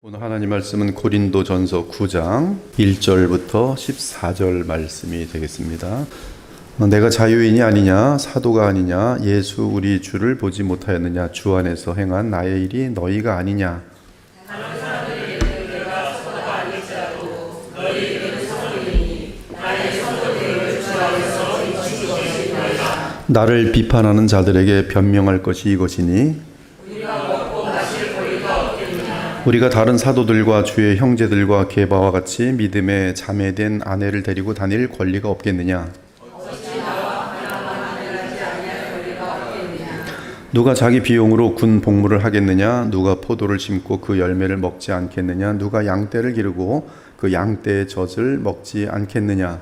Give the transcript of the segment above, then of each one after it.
오늘 하나님 말씀은 고린도 전서 9장 1절부터 14절 말씀이 되겠습니다. 어, 내가 자유인이 아니냐, 사도가 아니냐, 예수 우리 주를 보지 못하였느냐, 주 안에서 행한 나의 일이 너희가 아니냐. 나를 비판하는 자들에게 변명할 것이 이것이니 우리가 다른 사도들과 주의 형제들과 게바와 같이 믿음에 자매된 아내를 데리고 다닐 권리가 없겠느냐? 누가 자기 비용으로 군 복무를 하겠느냐? 누가 포도를 심고 그 열매를 먹지 않겠느냐? 누가 양떼를 기르고 그 양떼의 젖을 먹지 않겠느냐?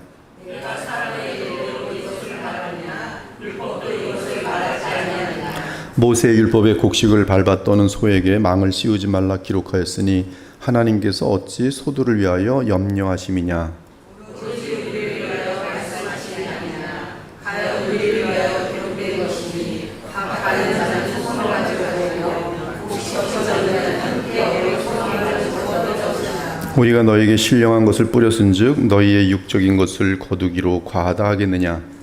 모세 율법의 곡식을 밟아 떠는 소에게 망을 씌우지 말라 기록하였으니 하나님께서 어찌 소들을 위하여 염려하심이냐? 우리가 너에게 신령한 것을 뿌렸은즉 너희의 육적인 것을 거두기로 과하다 하겠느냐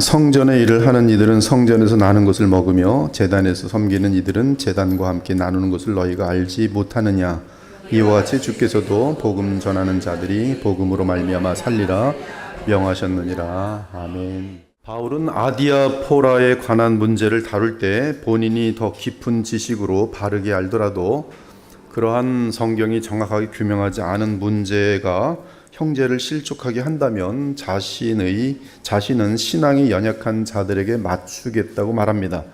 성전의 일을 하는 이들은 성전에서 나는 것을 먹으며 재단에서 섬기는 이들은 재단과 함께 나누는 것을 너희가 알지 못하느냐? 이와 같이 주께서도 복음 전하는 자들이 복음으로 말미암아 살리라 명하셨느니라. 아멘. 바울은 아디아포라에 관한 문제를 다룰 때 본인이 더 깊은 지식으로 바르게 알더라도 그러한 성경이 정확하게 규명하지 않은 문제가 형제를 실족하게 한다면 자신의 자신은 신앙이 연약한 자들에게 맞추겠다고 말합니다.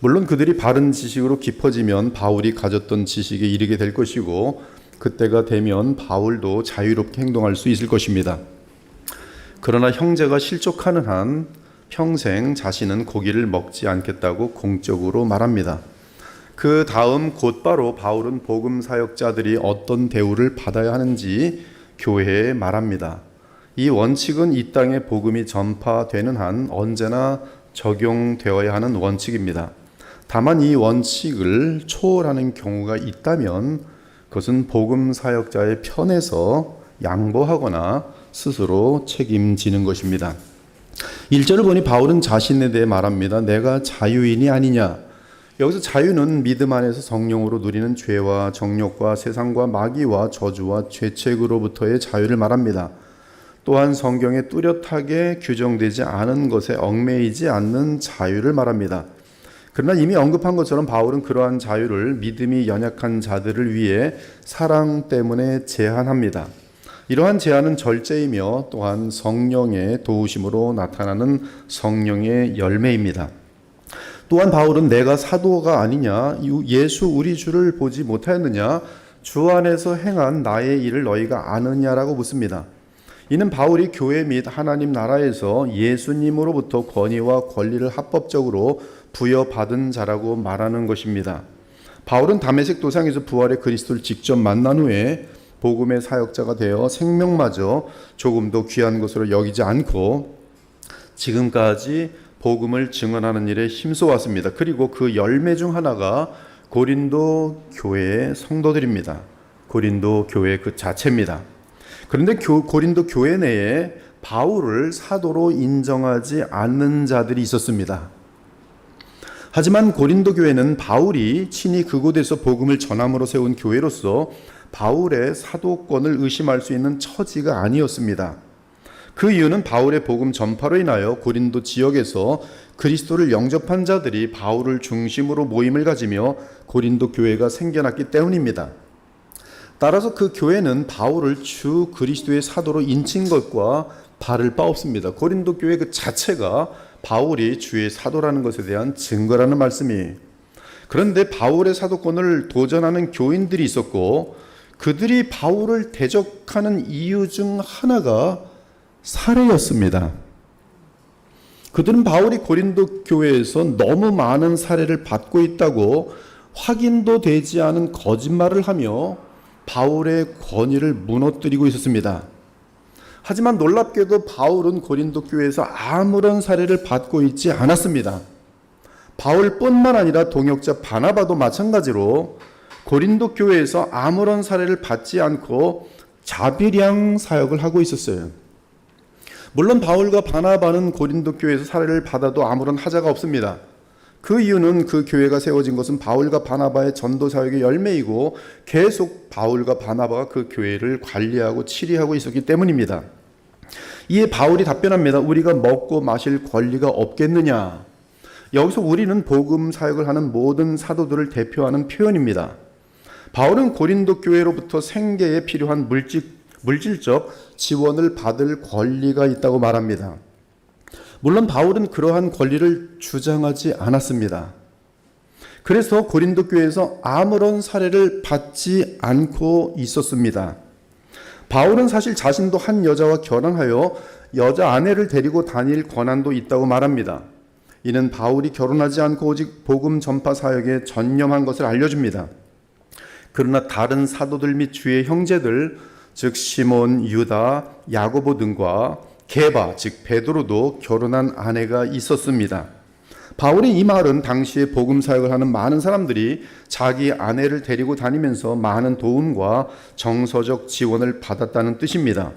물론 그들이 바른 지식으로 깊어지면 바울이 가졌던 지식에 이르게 될 것이고 그때가 되면 바울도 자유롭게 행동할 수 있을 것입니다. 그러나 형제가 실족하는 한 평생 자신은 고기를 먹지 않겠다고 공적으로 말합니다. 그 다음 곧바로 바울은 복음 사역자들이 어떤 대우를 받아야 하는지 교회에 말합니다. 이 원칙은 이 땅에 복음이 전파되는 한 언제나 적용되어야 하는 원칙입니다. 다만 이 원칙을 초월하는 경우가 있다면 그것은 복음 사역자의 편에서 양보하거나 스스로 책임지는 것입니다. 1절을 보니 바울은 자신에 대해 말합니다. 내가 자유인이 아니냐. 여기서 자유는 믿음 안에서 성령으로 누리는 죄와 정욕과 세상과 마귀와 저주와 죄책으로부터의 자유를 말합니다. 또한 성경에 뚜렷하게 규정되지 않은 것에 얽매이지 않는 자유를 말합니다. 그러나 이미 언급한 것처럼 바울은 그러한 자유를 믿음이 연약한 자들을 위해 사랑 때문에 제한합니다. 이러한 제한은 절제이며 또한 성령의 도우심으로 나타나는 성령의 열매입니다. 또한 바울은 내가 사도가 아니냐 예수 우리 주를 보지 못하였느냐 주 안에서 행한 나의 일을 너희가 아느냐라고 묻습니다. 이는 바울이 교회 및 하나님 나라에서 예수님으로부터 권위와 권리를 합법적으로 부여받은 자라고 말하는 것입니다. 바울은 다메섹 도상에서 부활의 그리스도를 직접 만난 후에 복음의 사역자가 되어 생명마저 조금도 귀한 것으로 여기지 않고 지금까지 복음을 증언하는 일에 힘써왔습니다. 그리고 그 열매 중 하나가 고린도 교회의 성도들입니다. 고린도 교회 그 자체입니다. 그런데 교, 고린도 교회 내에 바울을 사도로 인정하지 않는 자들이 있었습니다. 하지만 고린도 교회는 바울이 친히 그곳에서 복음을 전함으로 세운 교회로서 바울의 사도권을 의심할 수 있는 처지가 아니었습니다. 그 이유는 바울의 복음 전파로 인하여 고린도 지역에서 그리스도를 영접한 자들이 바울을 중심으로 모임을 가지며 고린도 교회가 생겨났기 때문입니다. 따라서 그 교회는 바울을 주 그리스도의 사도로 인친 것과 다를 바 없습니다. 고린도 교회 그 자체가 바울이 주의 사도라는 것에 대한 증거라는 말씀이. 그런데 바울의 사도권을 도전하는 교인들이 있었고 그들이 바울을 대적하는 이유 중 하나가 사례였습니다. 그들은 바울이 고린도 교회에서 너무 많은 사례를 받고 있다고 확인도 되지 않은 거짓말을 하며 바울의 권위를 무너뜨리고 있었습니다. 하지만 놀랍게도 바울은 고린도 교회에서 아무런 사례를 받고 있지 않았습니다. 바울뿐만 아니라 동역자 바나바도 마찬가지로 고린도 교회에서 아무런 사례를 받지 않고 자비량 사역을 하고 있었어요. 물론 바울과 바나바는 고린도 교회에서 사례를 받아도 아무런 하자가 없습니다. 그 이유는 그 교회가 세워진 것은 바울과 바나바의 전도 사역의 열매이고 계속 바울과 바나바가 그 교회를 관리하고 치리하고 있었기 때문입니다. 이에 바울이 답변합니다. 우리가 먹고 마실 권리가 없겠느냐? 여기서 우리는 복음 사역을 하는 모든 사도들을 대표하는 표현입니다. 바울은 고린도 교회로부터 생계에 필요한 물질, 물질 적 지원을 받을 권리가 있다고 말합니다. 물론 바울은 그러한 권리를 주장하지 않았습니다. 그래서 고린도 교회에서 아무런 사례를 받지 않고 있었습니다. 바울은 사실 자신도 한 여자와 결혼하여 여자 아내를 데리고 다닐 권한도 있다고 말합니다. 이는 바울이 결혼하지 않고 오직 복음 전파 사역에 전념한 것을 알려줍니다. 그러나 다른 사도들 및 주의 형제들 즉 시몬, 유다, 야고보 등과 게바 즉 베드로도 결혼한 아내가 있었습니다. 바울의 이 말은 당시에 복음 사역을 하는 많은 사람들이 자기 아내를 데리고 다니면서 많은 도움과 정서적 지원을 받았다는 뜻입니다.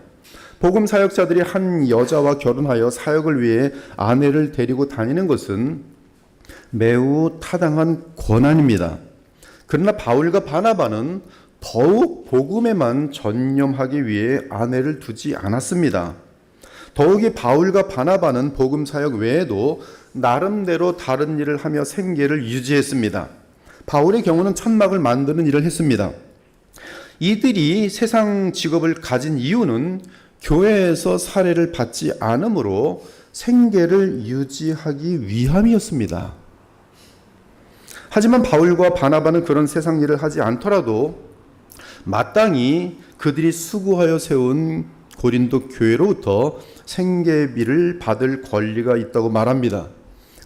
복음 사역자들이 한 여자와 결혼하여 사역을 위해 아내를 데리고 다니는 것은 매우 타당한 권한입니다. 그러나 바울과 바나바는 더욱 복음에만 전념하기 위해 아내를 두지 않았습니다. 더욱이 바울과 바나바는 복음 사역 외에도 나름대로 다른 일을 하며 생계를 유지했습니다. 바울의 경우는 천막을 만드는 일을 했습니다. 이들이 세상 직업을 가진 이유는 교회에서 사례를 받지 않으므로 생계를 유지하기 위함이었습니다. 하지만 바울과 바나바는 그런 세상 일을 하지 않더라도 마땅히 그들이 수고하여 세운 고린도 교회로부터 생계비를 받을 권리가 있다고 말합니다.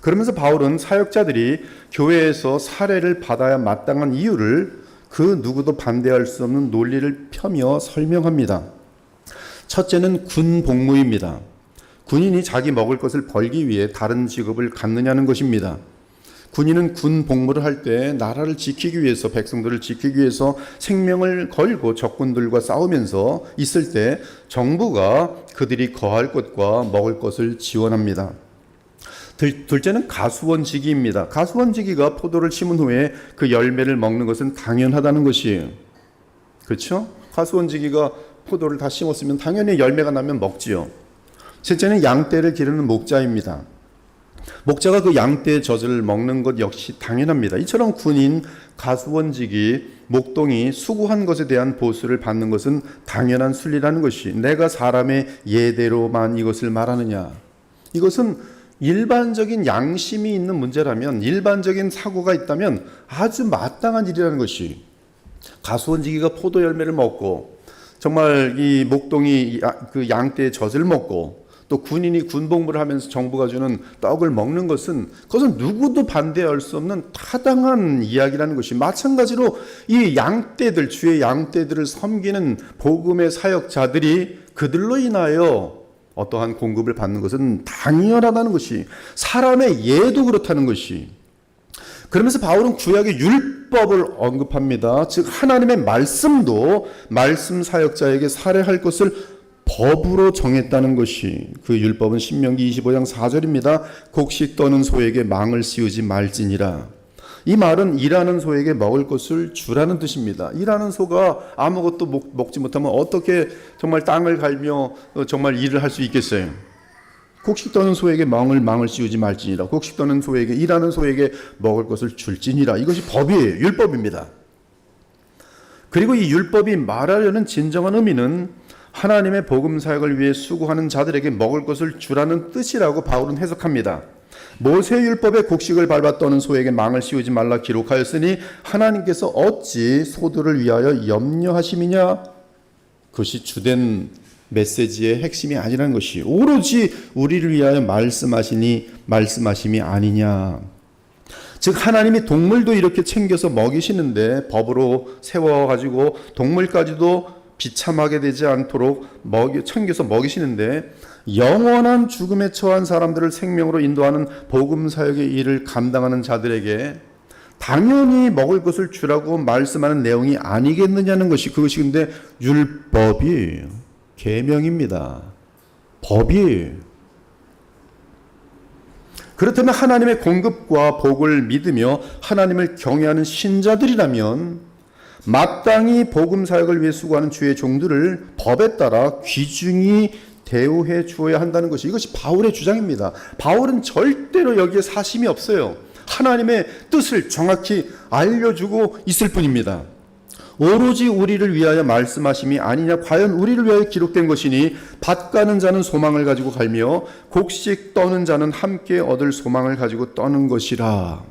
그러면서 바울은 사역자들이 교회에서 사례를 받아야 마땅한 이유를 그 누구도 반대할 수 없는 논리를 펴며 설명합니다. 첫째는 군 복무입니다. 군인이 자기 먹을 것을 벌기 위해 다른 직업을 갖느냐는 것입니다. 군인은 군 복무를 할 때 나라를 지키기 위해서 백성들을 지키기 위해서 생명을 걸고 적군들과 싸우면서 있을 때 정부가 그들이 거할 것과 먹을 것을 지원합니다. 둘째는 가수원지기입니다. 가수원지기가 포도를 심은 후에 그 열매를 먹는 것은 당연하다는 것이에요. 그렇죠? 가수원지기가 포도를 다 심었으면 당연히 열매가 나면 먹지요. 셋째는 양떼를 기르는 목자입니다. 목자가 그 양떼의 젖을 먹는 것 역시 당연합니다. 이처럼 군인, 가수원직이, 목동이 수고한 것에 대한 보수를 받는 것은 당연한 순리라는 것이 내가 사람의 예대로만 이것을 말하느냐. 이것은 일반적인 양심이 있는 문제라면 일반적인 사고가 있다면 아주 마땅한 일이라는 것이 가수원지기가 포도 열매를 먹고 정말 이 목동이 그 양떼의 젖을 먹고 또 군인이 군복무를 하면서 정부가 주는 떡을 먹는 것은 그것은 누구도 반대할 수 없는 타당한 이야기라는 것이 마찬가지로 이 양떼들 주의 양떼들을 섬기는 복음의 사역자들이 그들로 인하여 어떠한 공급을 받는 것은 당연하다는 것이 사람의 예도 그렇다는 것이 그러면서 바울은 구약의 율법을 언급합니다. 즉 하나님의 말씀도 말씀 사역자에게 살해할 것을 법으로 정했다는 것이 그 율법은 신명기 25장 4절입니다. 곡식 떠는 소에게 망을 씌우지 말지니라. 이 말은 일하는 소에게 먹을 것을 주라는 뜻입니다. 일하는 소가 아무것도 먹, 먹지 못하면 어떻게 정말 땅을 갈며 정말 일을 할 수 있겠어요? 곡식 떠는 소에게 망을 망을 씌우지 말지니라. 곡식 떠는 소에게 일하는 소에게 먹을 것을 줄지니라. 이것이 법이에요. 율법입니다. 그리고 이 율법이 말하려는 진정한 의미는 하나님의 복음 사역을 위해 수고하는 자들에게 먹을 것을 주라는 뜻이라고 바울은 해석합니다. 모세 율법의 곡식을 밟아 떠는 소에게 망을 씌우지 말라 기록하였으니 하나님께서 어찌 소들을 위하여 염려하심이냐? 그것이 주된 메시지의 핵심이 아니라는 것이 오로지 우리를 위하여 말씀하시니 말씀하심이 아니냐. 즉 하나님이 동물도 이렇게 챙겨서 먹이시는데 법으로 세워 가지고 동물까지도 비참하게 되지 않도록 먹이 챙겨서 먹이시는데 영원한 죽음에 처한 사람들을 생명으로 인도하는 복음 사역의 일을 감당하는 자들에게 당연히 먹을 것을 주라고 말씀하는 내용이 아니겠느냐는 것이 그것이 근데 율법이에요. 계명입니다. 법이에요. 그렇다면 하나님의 공급과 복을 믿으며 하나님을 경외하는 신자들이라면 마땅히 복음 사역을 위해 수고하는 주의 종들을 법에 따라 귀중히 대우해 주어야 한다는 것이 이것이 바울의 주장입니다. 바울은 절대로 여기에 사심이 없어요. 하나님의 뜻을 정확히 알려주고 있을 뿐입니다. 오로지 우리를 위하여 말씀하심이 아니냐 과연 우리를 위하여 기록된 것이니 밭 가는 자는 소망을 가지고 갈며 곡식 떠는 자는 함께 얻을 소망을 가지고 떠는 것이라.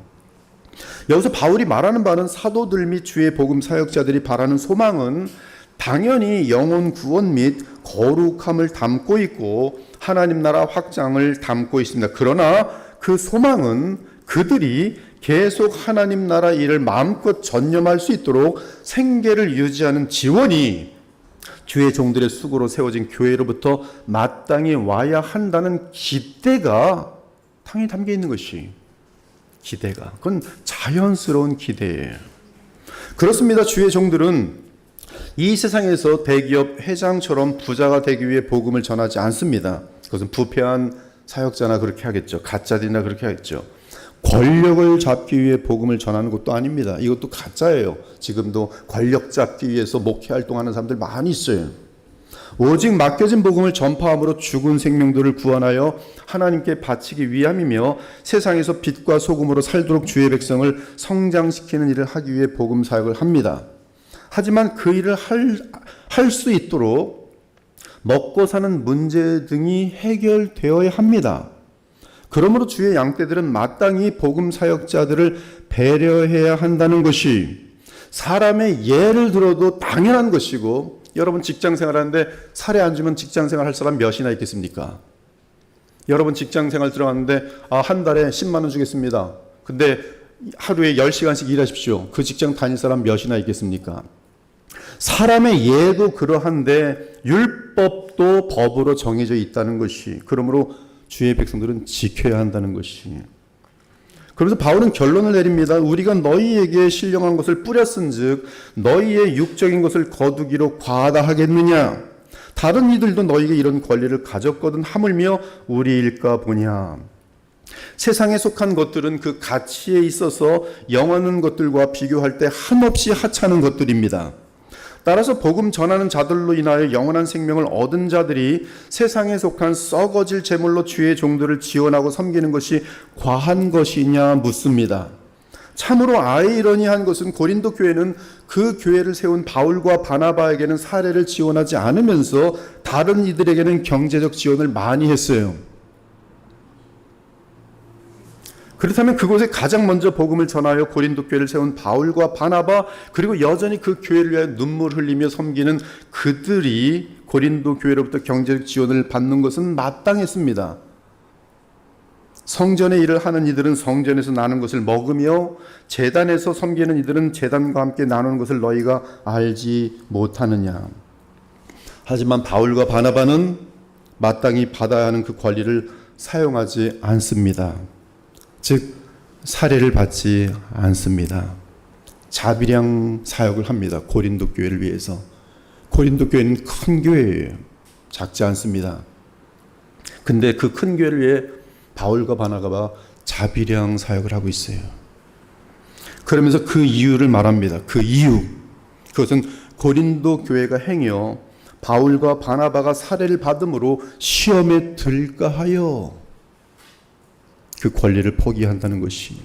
여기서 바울이 말하는 바는 사도들 및 주의 복음 사역자들이 바라는 소망은 당연히 영혼 구원 및 거룩함을 담고 있고 하나님 나라 확장을 담고 있습니다. 그러나 그 소망은 그들이 계속 하나님 나라 일을 마음껏 전념할 수 있도록 생계를 유지하는 지원이 주의 종들의 수고로 세워진 교회로부터 마땅히 와야 한다는 기대가 당연히 담겨 있는 것이 기대가 그건 자연스러운 기대예요. 그렇습니다. 주의 종들은 이 세상에서 대기업 회장처럼 부자가 되기 위해 복음을 전하지 않습니다. 그것은 부패한 사역자나 그렇게 하겠죠. 가짜들이나 그렇게 하겠죠. 권력을 잡기 위해 복음을 전하는 것도 아닙니다. 이것도 가짜예요. 지금도 권력 잡기 위해서 목회 활동하는 사람들 많이 있어요. 오직 맡겨진 복음을 전파함으로 죽은 생명들을 구원하여 하나님께 바치기 위함이며 세상에서 빛과 소금으로 살도록 주의 백성을 성장시키는 일을 하기 위해 복음 사역을 합니다. 하지만 그 일을 할 수 있도록 먹고 사는 문제 등이 해결되어야 합니다. 그러므로 주의 양떼들은 마땅히 복음 사역자들을 배려해야 한다는 것이 사람의 예를 들어도 당연한 것이고 여러분 직장 생활하는데 살에 안 주면 직장 생활 할 사람 몇이나 있겠습니까? 여러분 직장 생활 들어갔는데 아, 한 달에 10만 원 주겠습니다. 근데 하루에 10시간씩 일하십시오. 그 직장 다닐 사람 몇이나 있겠습니까? 사람의 예도 그러한데 율법도 법으로 정해져 있다는 것이 그러므로 주의 백성들은 지켜야 한다는 것이 그래서 바울은 결론을 내립니다. 우리가 너희에게 신령한 것을 뿌렸은즉 너희의 육적인 것을 거두기로 과하다 하겠느냐? 다른 이들도 너희에게 이런 권리를 가졌거든 하물며 우리일까 보냐? 세상에 속한 것들은 그 가치에 있어서 영원한 것들과 비교할 때 한없이 하찮은 것들입니다. 따라서 복음 전하는 자들로 인하여 영원한 생명을 얻은 자들이 세상에 속한 썩어질 제물로 주의 종들을 지원하고 섬기는 것이 과한 것이냐 묻습니다. 참으로 아이러니한 것은 고린도 교회는 그 교회를 세운 바울과 바나바에게는 사례를 지원하지 않으면서 다른 이들에게는 경제적 지원을 많이 했어요. 그렇다면 그곳에 가장 먼저 복음을 전하여 고린도 교회를 세운 바울과 바나바 그리고 여전히 그 교회를 위해 눈물 흘리며 섬기는 그들이 고린도 교회로부터 경제적 지원을 받는 것은 마땅했습니다. 성전의 일을 하는 이들은 성전에서 나는 것을 먹으며 재단에서 섬기는 이들은 재단과 함께 나누는 것을 너희가 알지 못하느냐. 하지만 바울과 바나바는 마땅히 받아야 하는 그 권리를 사용하지 않습니다. 즉 사례를 받지 않습니다. 자비량 사역을 합니다. 고린도 교회를 위해서. 고린도 교회는 큰 교회예요. 작지 않습니다. 근데 그 큰 교회를 위해 바울과 바나가가 자비량 사역을 하고 있어요. 그러면서 그 이유를 말합니다. 그 이유. 그것은 고린도 교회가 행여 바울과 바나바가 사례를 받음으로 시험에 들까 하여 그 권리를 포기한다는 것이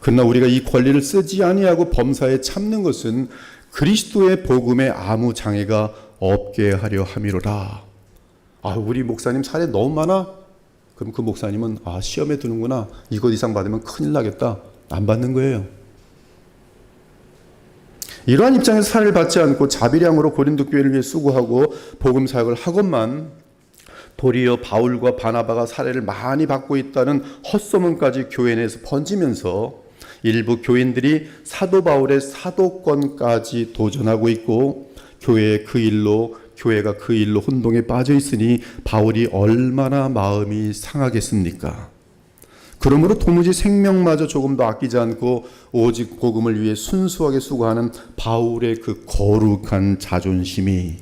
그러나 우리가 이 권리를 쓰지 아니하고 범사에 참는 것은 그리스도의 복음에 아무 장애가 없게 하려 함이로라. 아, 우리 목사님 사례 너무 많아? 그럼 그 목사님은 아, 시험에 드는구나. 이것 이상 받으면 큰일 나겠다. 안 받는 거예요. 이러한 입장에서 사례를 받지 않고 자비량으로 고린도 교회를 위해 수고하고 복음 사역을 하건만 도리어 바울과 바나바가 사례를 많이 받고 있다는 헛소문까지 교회 내에서 번지면서 일부 교인들이 사도 바울의 사도권까지 도전하고 있고 교회의 그 일로 교회가 그 일로 혼동에 빠져 있으니 바울이 얼마나 마음이 상하겠습니까? 그러므로 도무지 생명마저 조금 더 아끼지 않고 오직 복음을 위해 순수하게 수고하는 바울의 그 거룩한 자존심이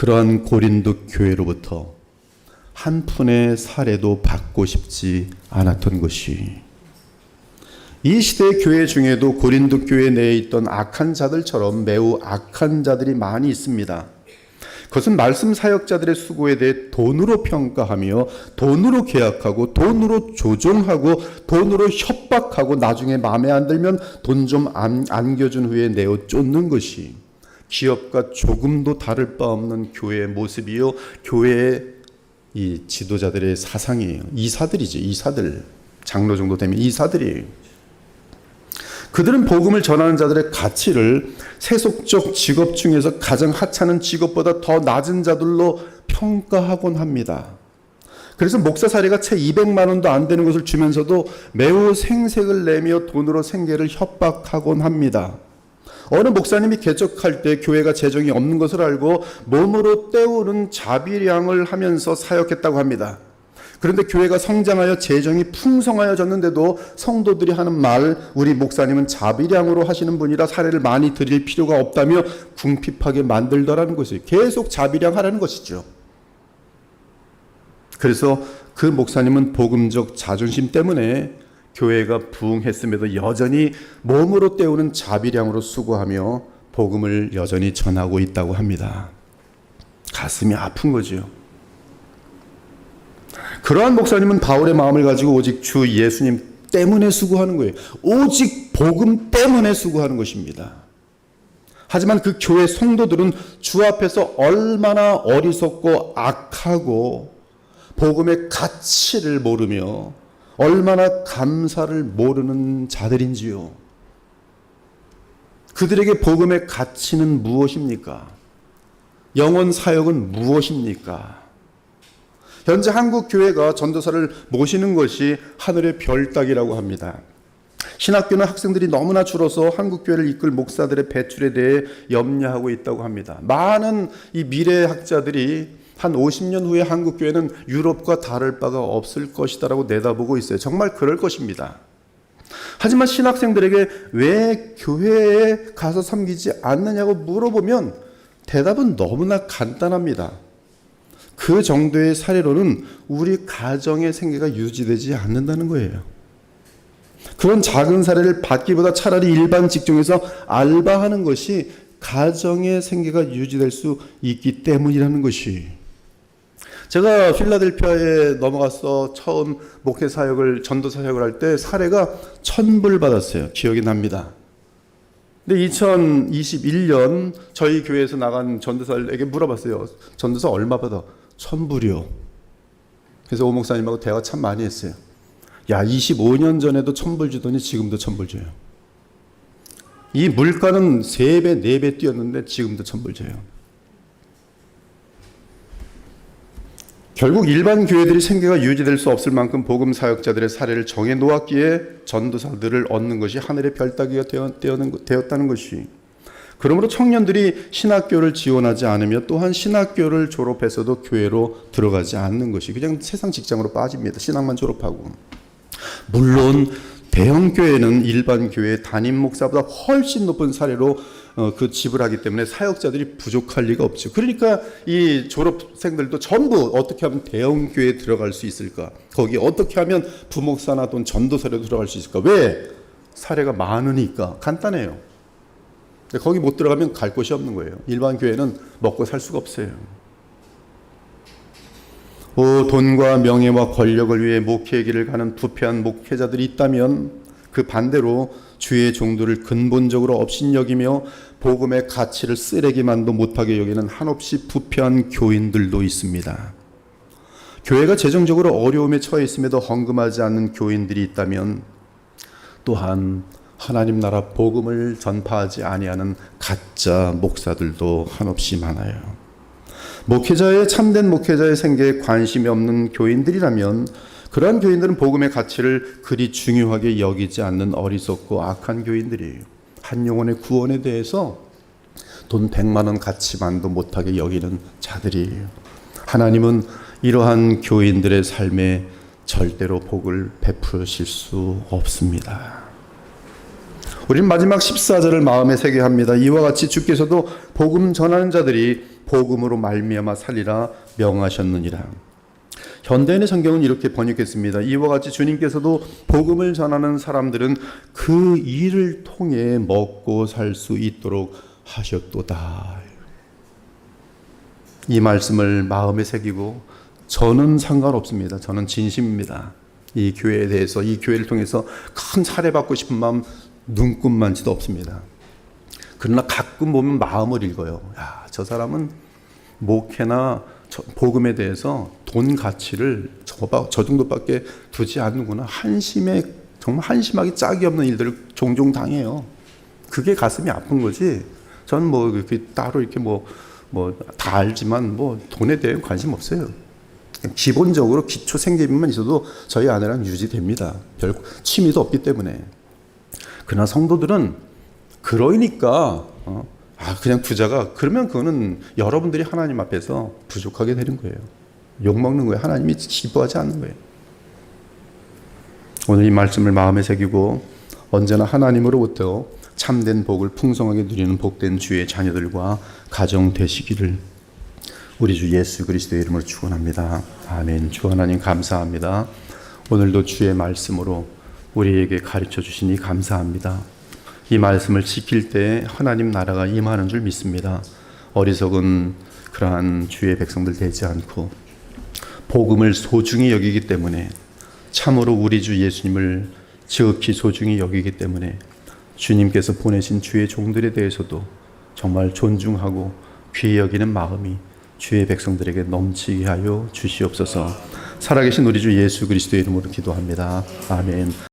그러한 고린도 교회로부터 한 푼의 사례도 받고 싶지 않았던 것이 이 시대 교회 중에도 고린도 교회 내에 있던 악한 자들처럼 매우 악한 자들이 많이 있습니다. 그것은 말씀 사역자들의 수고에 대해 돈으로 평가하며 돈으로 계약하고 돈으로 조종하고 돈으로 협박하고 나중에 마음에 안 들면 돈 좀 안겨준 후에 내어 쫓는 것이 기업과 조금도 다를 바 없는 교회의 모습이요 교회의 이 지도자들의 사상이에요. 이사들이죠. 이사들 장로 정도 되면 이사들이에요. 그들은 복음을 전하는 자들의 가치를 세속적 직업 중에서 가장 하찮은 직업보다 더 낮은 자들로 평가하곤 합니다. 그래서 목사 사례가 채 200만 원도 안 되는 것을 주면서도 매우 생색을 내며 돈으로 생계를 협박하곤 합니다. 어느 목사님이 개척할 때 교회가 재정이 없는 것을 알고 몸으로 때우는 자비량을 하면서 사역했다고 합니다. 그런데 교회가 성장하여 재정이 풍성하여졌는데도 성도들이 하는 말, 우리 목사님은 자비량으로 하시는 분이라 사례를 많이 드릴 필요가 없다며 궁핍하게 만들더라는 것이에요. 계속 자비량 하라는 것이죠. 그래서 그 목사님은 복음적 자존심 때문에 교회가 부흥했음에도 여전히 몸으로 때우는 자비량으로 수고하며 복음을 여전히 전하고 있다고 합니다. 가슴이 아픈 거지요. 그러한 목사님은 바울의 마음을 가지고 오직 주 예수님 때문에 수고하는 거예요. 오직 복음 때문에 수고하는 것입니다. 하지만 그 교회 성도들은 주 앞에서 얼마나 어리석고 악하고 복음의 가치를 모르며 얼마나 감사를 모르는 자들인지요. 그들에게 복음의 가치는 무엇입니까? 영원 사역은 무엇입니까? 현재 한국 교회가 전도사를 모시는 것이 하늘의 별 따기라고 합니다. 신학교는 학생들이 너무나 줄어서 한국 교회를 이끌 목사들의 배출에 대해 염려하고 있다고 합니다. 많은 이 미래 학자들이 한 50년 후에 한국 교회는 유럽과 다를 바가 없을 것이다라고 내다보고 있어요. 정말 그럴 것입니다. 하지만 신학생들에게 왜 교회에 가서 섬기지 않느냐고 물어보면 대답은 너무나 간단합니다. 그 정도의 사례로는 우리 가정의 생계가 유지되지 않는다는 거예요. 그런 작은 사례를 받기보다 차라리 일반 직종에서 알바하는 것이 가정의 생계가 유지될 수 있기 때문이라는 것이. 제가 필라델피아에 넘어가서 처음 목회 사역을 전도 사역을 할 때 사례가 천불 받았어요. 기억이 납니다. 근데 2021년 저희 교회에서 나간 전도사에게 물어봤어요. 전도사 얼마 받아? 천불이요. 그래서 오 목사님하고 대화 참 많이 했어요. 야, 25년 전에도 천불 주더니 지금도 천불 줘요. 이 물가는 3배, 4배 뛰었는데 지금도 천불 줘요. 결국 일반 교회들이 생계가 유지될 수 없을 만큼 복음 사역자들의 사례를 정해 놓았기에 전도사들을 얻는 것이 하늘의 별따기가 되었다는 것이 그러므로 청년들이 신학교를 지원하지 않으며 또한 신학교를 졸업해서도 교회로 들어가지 않는 것이 그냥 세상 직장으로 빠집니다. 신학만 졸업하고. 물론 대형 교회는 일반 교회 담임 목사보다 훨씬 높은 사례로 어, 그 지불하기 때문에 사역자들이 부족할 리가 없죠. 그러니까 이 졸업생들도 전부 어떻게 하면 대형 교회에 들어갈 수 있을까? 거기 어떻게 하면 부목사나 또는 전도사로 들어갈 수 있을까? 왜? 사례가 많으니까 간단해요. 거기 못 들어가면 갈 곳이 없는 거예요. 일반 교회는 먹고 살 수가 없어요. 오, 돈과 명예와 권력을 위해 목회의 길을 가는 부패한 목회자들이 있다면 그 반대로 주의 종들을 근본적으로 업신여기며 복음의 가치를 쓰레기만도 못하게 여기는 한없이 부패한 교인들도 있습니다. 교회가 재정적으로 어려움에 처해 있음에도 헌금하지 않는 교인들이 있다면 또한 하나님 나라 복음을 전파하지 아니하는 가짜 목사들도 한없이 많아요. 목회자의 참된 목회자의 생계에 관심이 없는 교인들이라면 그러한 교인들은 복음의 가치를 그리 중요하게 여기지 않는 어리석고 악한 교인들이에요. 한 영혼의 구원에 대해서 돈 100만 원 가치만도 못하게 여기는 자들이에요. 하나님은 이러한 교인들의 삶에 절대로 복을 베푸실 수 없습니다. 우리는 마지막 14절을 마음에 새게 합니다. 이와 같이 주께서도 복음 전하는 자들이 복음으로 말미암아 살리라 명하셨느니라. 현대인의 성경은 이렇게 번역했습니다. 이와 같이 주님께서도 복음을 전하는 사람들은 그 일을 통해 먹고 살 수 있도록 하셨도다. 이 말씀을 마음에 새기고 저는 상관없습니다. 저는 진심입니다. 이 교회에 대해서 이 교회를 통해서 큰 사례받고 싶은 마음 눈꿈만치도 없습니다. 그러나 가끔 보면 마음을 읽어요. 야, 저 사람은 목회나 저- 복음에 대해서 돈 가치를 저, 저 정도밖에 두지 않는구나. 한심에 정말 한심하기 짝이 없는 일들을 종종 당해요. 그게 가슴이 아픈 거지. 저는 뭐 이렇게 따로 이렇게 뭐 뭐 다 알지만 뭐 돈에 대해 관심 없어요. 기본적으로 기초 생계비만 있어도 저희 아내랑 유지됩니다. 별 취미도 없기 때문에. 그러나 성도들은 그러니까 어, 아 그냥 두자가 그러면 그거는 여러분들이 하나님 앞에서 부족하게 되는 거예요. 욕 먹는 거예요. 하나님이 기뻐하지 않는 거예요. 오늘 이 말씀을 마음에 새기고 언제나 하나님으로부터 참된 복을 풍성하게 누리는 복된 주의 자녀들과 가정 되시기를 우리 주 예수 그리스도의 이름으로 축원합니다. 아멘. 주 하나님 감사합니다. 오늘도 주의 말씀으로 우리에게 가르쳐 주시니 감사합니다. 이 말씀을 지킬 때 하나님 나라가 임하는 줄 믿습니다. 어리석은 그러한 주의 백성들 되지 않고 복음을 소중히 여기기 때문에 참으로 우리 주 예수님을 지극히 소중히 여기기 때문에 주님께서 보내신 주의 종들에 대해서도 정말 존중하고 귀히 여기는 마음이 주의 백성들에게 넘치게 하여 주시옵소서. 살아계신 우리 주 예수 그리스도의 이름으로 기도합니다. 아멘.